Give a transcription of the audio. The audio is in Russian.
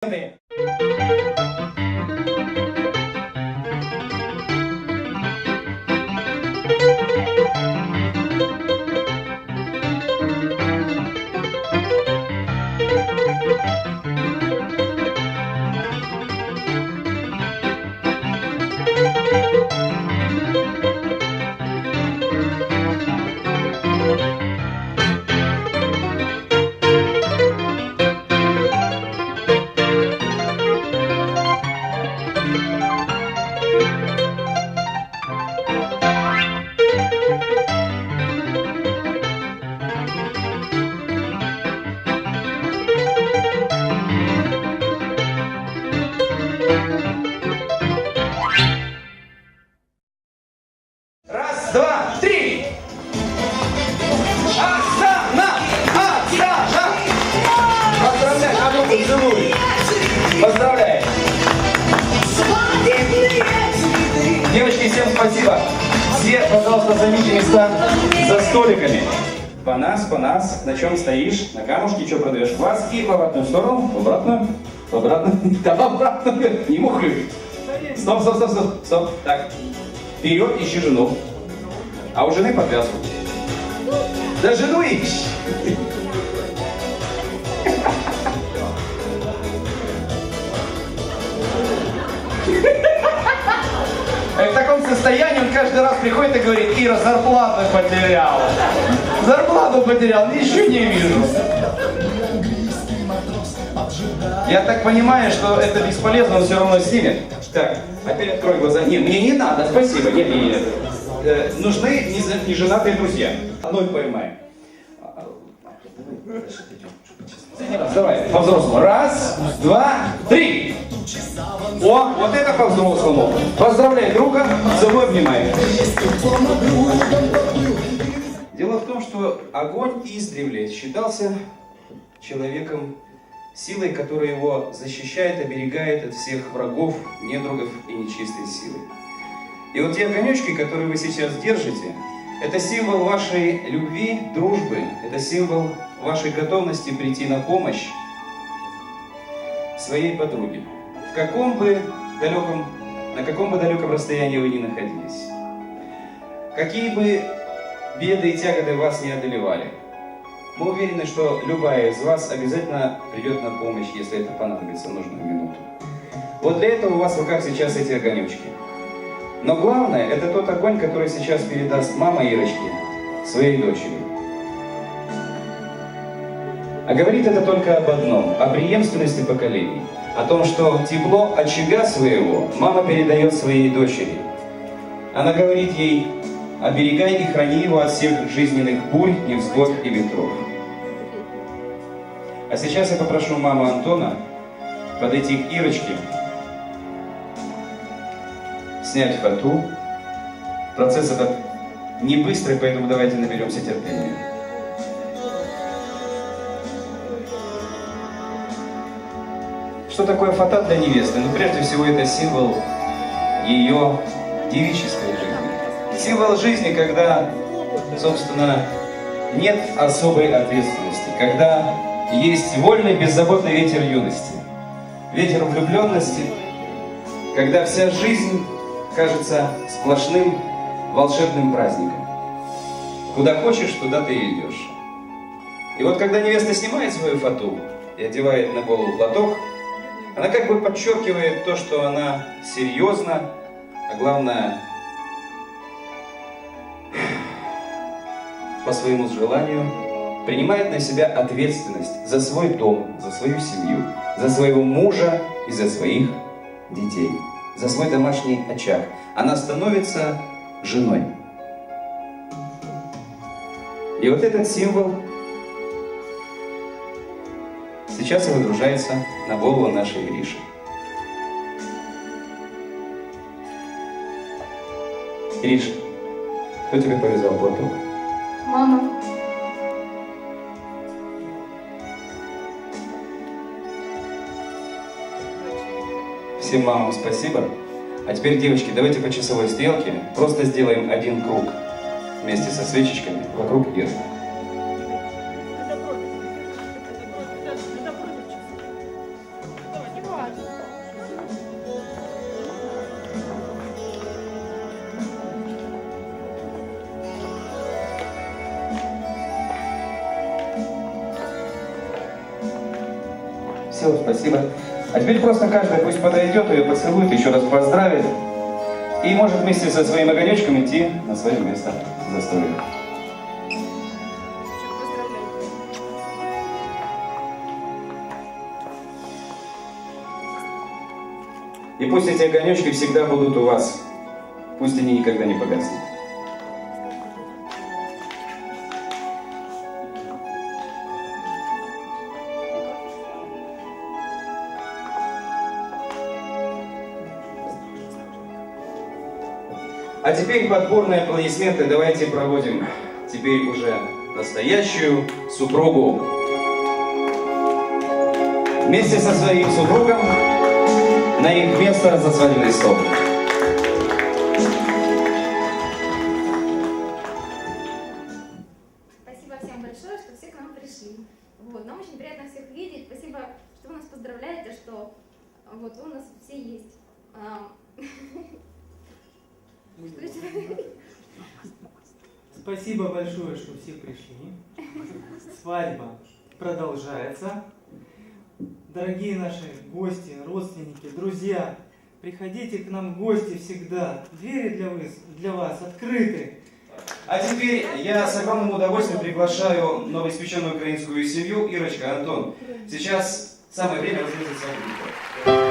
também. Два, три! Асана! Асана! Поздравляю, а ну поцелуй! Поздравляю! Девочки, всем спасибо! Все, пожалуйста, займите места за столиками. Панас, Панас, на чем стоишь? На камушке, что продаешь? Квас и в обратную сторону, в обратную, в обратную, да в обратную, не мухлюй. Стоп, стоп, стоп, стоп, стоп, так. Вперед ищи жену. А у жены подвязку. Да жену ищи. В таком состоянии он каждый раз приходит и говорит, Ира, зарплату потерял. Зарплату потерял, ничего не вижу. Я так понимаю, что это бесполезно, он все равно снимет. Так, опять открой глаза. Не, мне не надо, спасибо. Нет, нет, нет. Э, нужны неженатые друзья. Одной поймаем. Давай, по-взрослому. Раз, два, три. О, вот это по-взрослому. Поздравляй друга, целуй, обнимай. Дело в том, что огонь издревле считался человеком силой, которая его защищает, оберегает от всех врагов, недругов и нечистой силы. И вот те огонечки, которые вы сейчас держите, это символ вашей любви, дружбы, это символ вашей готовности прийти на помощь своей подруге. В каком бы далеком, на каком бы далеком расстоянии вы ни находились. Какие бы беды и тяготы вас не одолевали. Мы уверены, что любая из вас обязательно придет на помощь, если это понадобится в нужную минуту. Вот для этого у вас в руках сейчас эти огонечки. Но главное, это тот огонь, который сейчас передаст мама Ирочки своей дочери. А говорит это только об одном, о преемственности поколений. О том, что тепло очага своего мама передает своей дочери. Она говорит ей, оберегай и храни его от всех жизненных бурь, невзгод и ветров. А сейчас я попрошу маму Антона подойти к Ирочке, снять фату. Процесс этот не быстрый, поэтому давайте наберемся терпения. Что такое фата для невесты? Ну, прежде всего, это символ ее девической жизни. Символ жизни, когда, собственно, нет особой ответственности, когда есть вольный, беззаботный ветер юности, ветер влюбленности, когда вся жизнь кажется сплошным волшебным праздником. Куда хочешь, туда ты и идешь. И вот когда невеста снимает свою фату и одевает на голову платок, она как бы подчеркивает то, что она серьезно, а главное, по своему желанию, принимает на себя ответственность за свой дом, за свою семью, за своего мужа и за своих детей, за свой домашний очаг. Она становится женой. И вот этот символ сейчас и выдружается на голову нашей Гриши. Гриша, кто тебе повязал платок? Мама. Всем мамам спасибо. А теперь, девочки, давайте по часовой стрелке просто сделаем один круг вместе со свечечками вокруг Иры. Все, спасибо. А теперь просто каждый пусть подойдет, ее поцелует, еще раз поздравит. И может вместе со своим огонечком идти на свое место за столик. И пусть эти огонечки всегда будут у вас. Пусть они никогда не погаснут. А теперь подборные аплодисменты давайте проводим теперь уже настоящую супругу. Вместе со своим супругом на их место за свадебный стол. Спасибо всем большое, что все к нам пришли. Вот, нам очень приятно всех видеть. Спасибо, что вы нас поздравляете, что вот вы у нас все есть. Спасибо большое, что все пришли. Свадьба продолжается. Дорогие наши гости, родственники, друзья, приходите к нам в гости всегда. Двери для вас, для вас открыты. А теперь я с огромным удовольствием приглашаю новоиспеченную украинскую семью Ирочка, Антон. Сейчас самое время свадебный торт.